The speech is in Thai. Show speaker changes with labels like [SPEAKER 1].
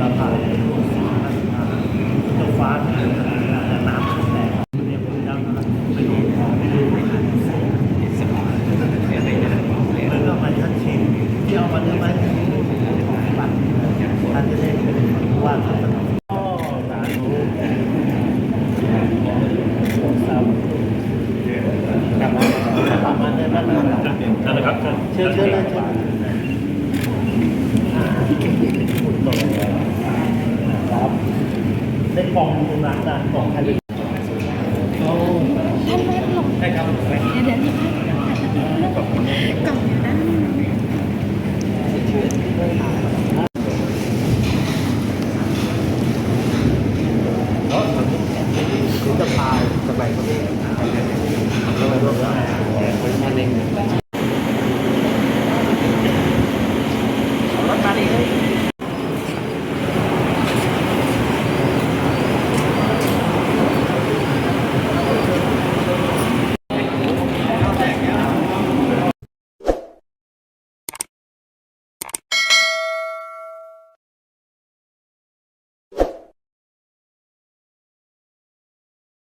[SPEAKER 1] ราเราผ่านตัวฟ้าน้ำแตกเนี่ยผมจำนะไปดูของไปดูแล้วก็มาชัดเจนที่เอามาเนื้อไม้บัตรท่านจะได้ว่าท่านก็สาธุสาธุกลับมากลับมาได้บ้างนะครับเชิญเชิญเลยเชิญ ครับได้ กล่องตรงนั้นนะกล่องใครเป็นเขา
[SPEAKER 2] ท่านไม่หลง
[SPEAKER 1] ได้ครับ
[SPEAKER 2] เดี๋ยวเดี๋ยวนี่กล่องอยู่ด้านนั้น
[SPEAKER 1] จะพาจะไปก็ได้